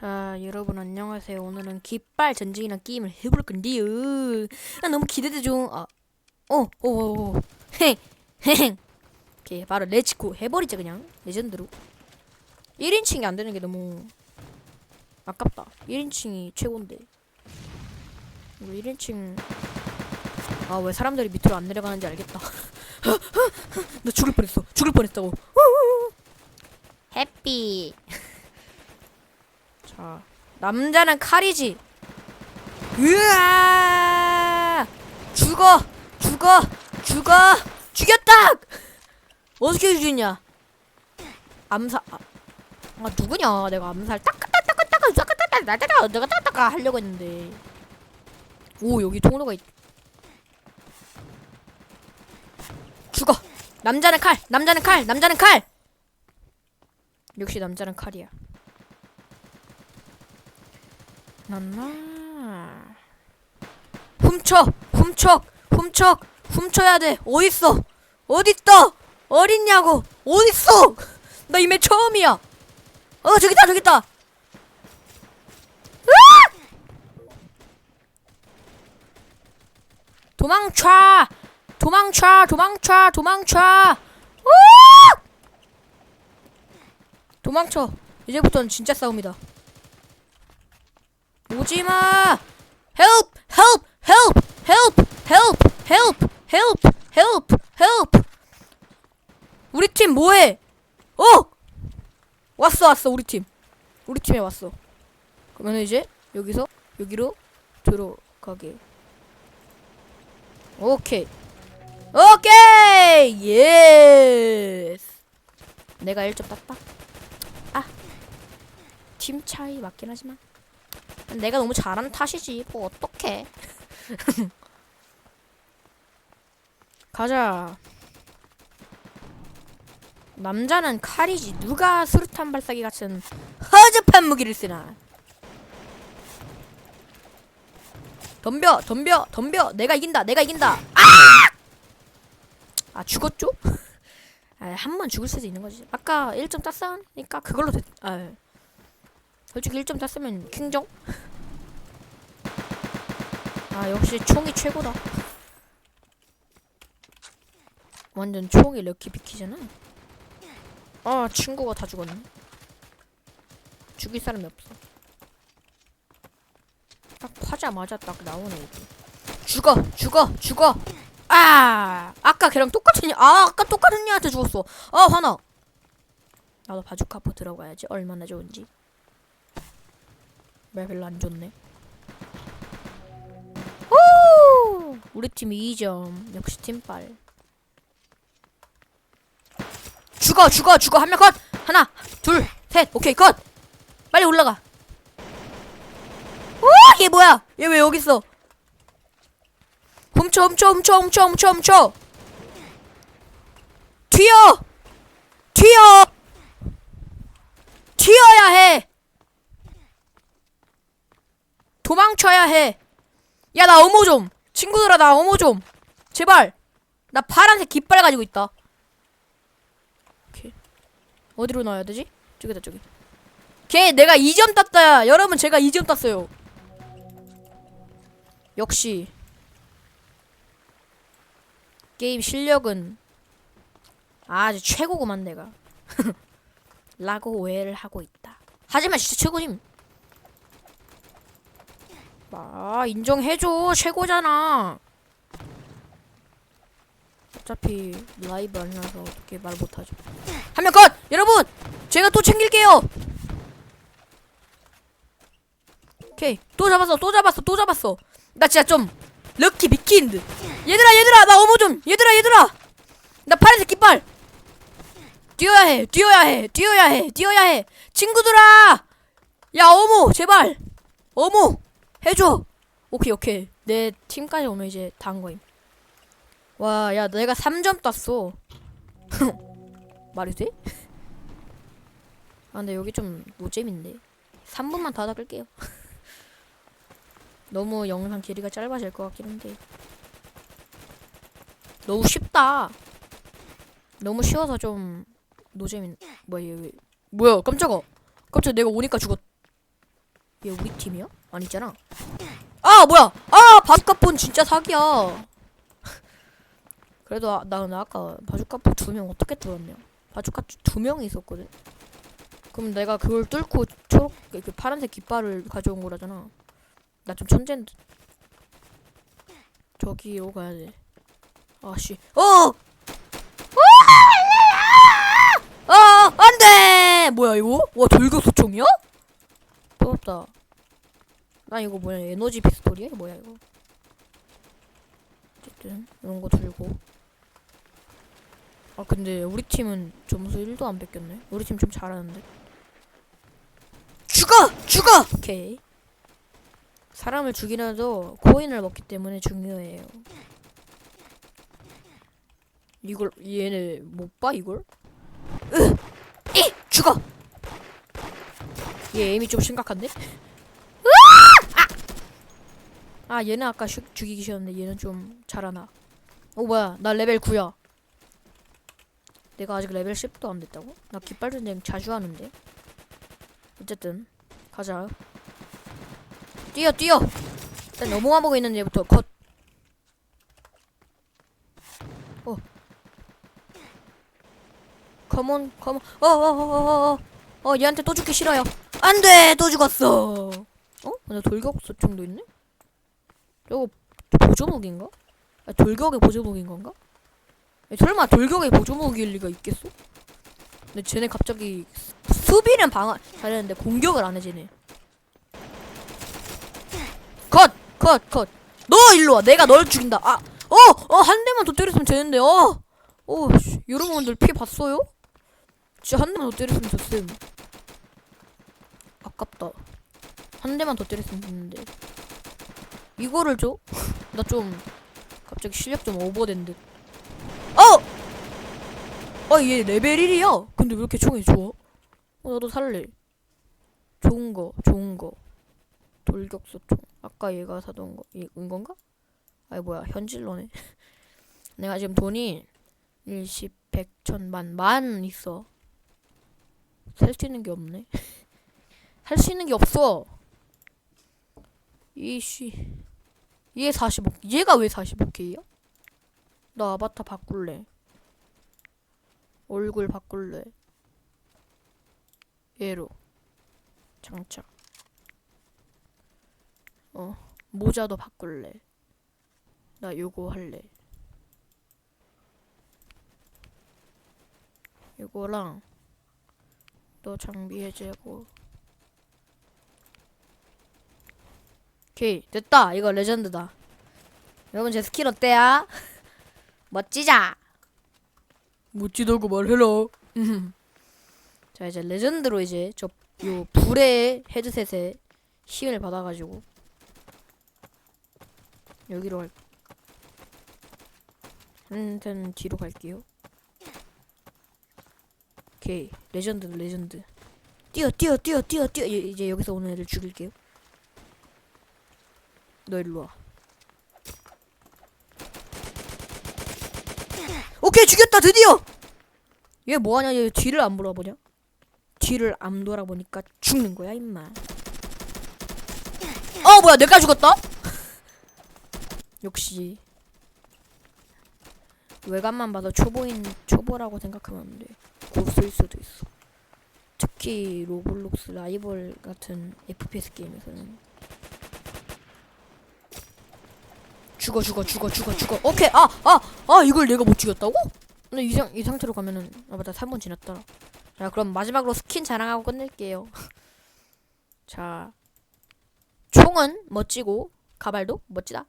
자, 여러분 안녕하세요. 오늘은 깃발 전쟁이란 게임을 해볼 건데요. 아, 너무 기대되죠? 아, 어, 어, 어, 어. 헤, 헤. 오케이, 바로 레츠고 해버리자 그냥 레전드로. 1인칭이 안 되는 게 너무 아깝다. 1인칭이 최고인데. 이거 1인칭. 아, 왜 사람들이 밑으로 안 내려가는지 알겠다. 나 죽을 뻔했어. 죽을 뻔했다고. 해피. 자, 남자는 칼이지. 으아! 죽어! 죽어! 죽어! 죽였다! 어떻게 죽였냐? 암살. 아, 아 누구냐? 내가 암살 따까따까따까 따까따까 나따까 내가 하려고 했는데. 오 여기 통로가 있. 죽어. 남자는 칼. 남자는 칼. 남자는 칼. 역시 남자는 칼이야. 난나? 훔쳐! 훔쳐! 훔쳐! 훔쳐야 돼! 어딨어? 어딨어 어딨냐고! 어딨어? 나 이메 처음이야! 어 저기다 저기다! 도망쳐! 도망쳐! 도망쳐! 도망쳐! 도망쳐! 이제부터는 진짜 싸움이다 오지마! Help! Help! Help! Help! Help! Help! Help! Help! Help! 우리 팀 뭐해? 어! 왔어 왔어 우리 팀. 우리 팀에 왔어. 그러면 이제 여기서 여기로 들어가게. 오케이. 오케이! 예스! 내가 1점 땄다. 아. 팀 차이 맞긴 하지만. 내가 너무 잘하는 탓이지. 뭐 어떡해. 가자. 남자는 칼이지. 누가 수류탄 발사기 같은 허접한 무기를 쓰나. 덤벼, 덤벼, 덤벼. 내가 이긴다. 내가 이긴다. 아! 아 죽었죠? 아, 한 번 죽을 수도 있는 거지. 아까 1점 땄으니까 그걸로 됐. 아, 솔직히 1점 땄으면 킹정? 아 역시 총이 최고다. 완전 총이 럭키 비키잖아. 아 친구가 다 죽었네. 죽일 사람이 없어. 딱 파자마자 딱 나오네 이게. 죽어 죽어 죽어! 아! 아까 걔랑 똑같은 아 아까 똑같은 애한테 죽었어. 아 화나! 나도 바주카포 들어가야지. 얼마나 좋은지 왜 별로 안 좋네. 오! 우리 팀 2점. 역시 팀빨. 죽어, 죽어, 죽어. 한 명 컷. 하나, 둘, 셋. 오케이, 컷. 빨리 올라가. 오, 얘 뭐야? 얘 왜 여기 있어? 훔쳐, 훔쳐, 훔쳐, 훔쳐, 훔쳐, 훔쳐. 튀어! 튀어! 튀어야 해! 도망쳐야 해. 야, 나 어머 좀. 친구들아, 나 어머 좀. 제발. 나 파란색 깃발 가지고 있다. 오케이. 어디로 나와야 되지? 저기다, 저기. 걔, 내가 2점 땄다. 여러분, 제가 2점 땄어요. 역시. 게임 실력은 아주 최고구만, 내가. 라고 오해를 하고 있다. 하지만 진짜 최고임. 아 인정해줘. 최고잖아. 어차피 라이브 아니라서 어떻게 말 못하죠. 한명 컷! 여러분! 제가 또 챙길게요! 오케이. 또 잡았어 또 잡았어 또 잡았어. 나 진짜 좀 럭키 듯. 얘들아 얘들아! 나 어머 좀! 얘들아 얘들아! 나 파란색 깃발! 뛰어야 해 뛰어야 해 뛰어야 해 뛰어야 해. 친구들아! 야 어머! 제발! 어머 해줘. 오케이 오케이. 내 팀까지 오면 이제 다 한 거임. 와, 야 내가 3점 땄어. 말이 돼? 아 근데 여기 좀 노잼인데. 3분만 더 하다 끌게요. 너무 영상 길이가 짧아질 것 같긴 한데. 너무 쉽다. 너무 쉬워서 좀 노잼인. 뭐야 얘 왜? 뭐야 깜짝아. 깜짝 내가 오니까 죽었. 얘 우리 팀이야? 아니잖아. 아 뭐야? 아 바주카폰 진짜 사기야. 그래도 아, 나, 나 아까 바주카폰 두 명 어떻게 뚫었냐? 바주카 두 명이 있었거든. 그럼 내가 그걸 뚫고 초록 그 파란색 깃발을 가져온 거라잖아. 나 좀 천재인 듯. 저기로 가야 돼. 아씨. 어! 아, 안 돼! 뭐야, 이거? 와, 돌격소총이야? 부럽다. 나 이거 뭐야, 에너지 피스톨이야? 뭐야, 이거? 어쨌든, 이런 거 들고. 아, 근데 우리 팀은 점수 1도 안 뺏겼네. 우리 팀 좀 잘하는데. 죽어! 죽어! 오케이. 사람을 죽이려도 코인을 먹기 때문에 중요해요. 이걸, 얘네 못 봐, 이걸? 으! 이! 죽어! 얘 에임이 좀 심각한데? 아! 아 얘는 아까 슉 죽이기 싫었는데 얘는 좀 잘하나. 어 뭐야. 나 레벨 9야. 내가 아직 레벨 10도 안 됐다고? 나 깃발 전쟁 자주 하는데. 어쨌든 가자. 뛰어 뛰어! 일단 넘어가 보고 있는 얘부터 컷. 어. 컴온 컴온 어어어어어. 어 얘한테 또 죽기 싫어요 안 돼 또 죽었어 어? 근데 돌격소총도 있네? 저거 보조무기인가? 아, 돌격의 보조무기인 건가? 야, 설마 돌격의 보조무기일 리가 있겠어? 근데 쟤네 갑자기 수- 수비는 방어 잘했는데 공격을 안 해 쟤네 컷! 컷! 컷! 너 일로 와 내가 널 죽인다 아! 어! 어! 한 대만 더 때렸으면 되는데 어! 어! 씨, 여러분들 피 봤어요? 진짜 한 대만 더 때렸으면 됐음 아깝다. 한 대만 더 때렸으면 됐는데. 이거를 줘? 나 좀 갑자기 실력 좀 오버된 듯. 어! 아 얘 레벨 1이야? 근데 왜 이렇게 총이 좋아? 어 나도 살래. 좋은 거 좋은 거. 돌격소총. 아까 얘가 사던 거. 이건 건가? 아이 뭐야. 현질러네. 내가 지금 돈이 1, 10, 100, 1000 만 만 있어. 살수 있는 게 없네 살수 있는 게 없어 이씨 얘 45, 얘가 왜 45K야? 나 아바타 바꿀래. 얼굴 바꿀래. 얘로. 장착. 어, 모자도 바꿀래. 나 요거 할래. 요거랑 너 장비 해제하고. 오케이 됐다. 이거 레전드다. 여러분 제 스킬 어때요? 멋지자. 멋지다고 말해라. 자 이제 레전드로 이제 저 요 불의 헤드셋에 힘을 받아가지고 여기로 갈 한ten 뒤로 갈게요. 오케이 레전드 레전드. 뛰어 뛰어 뛰어 뛰어 뛰어. 이- 이제 여기서 오는 애들 죽일게요 너 일로 와. 오케이 죽였다 드디어. 얘 뭐하냐 얘 뒤를 안 돌아보냐? 뒤를 안 돌아보니까 죽는 거야 임마. 어 뭐야 내가 죽었다? 역시 외관만 봐도 초보인 초보라고 생각하면 안 돼. 고수일 수도 있어. 특히 로블록스 라이벌 같은 FPS 게임에서는 죽어 죽어 죽어 죽어 죽어. 오케이. 아 아 아 이걸 내가 못 죽였다고? 근데 이, 상, 이 상태로 가면은 아 맞다. 3분 지났다. 자 그럼 마지막으로 스킨 자랑하고 끝낼게요. 자 총은 멋지고 가발도 멋지다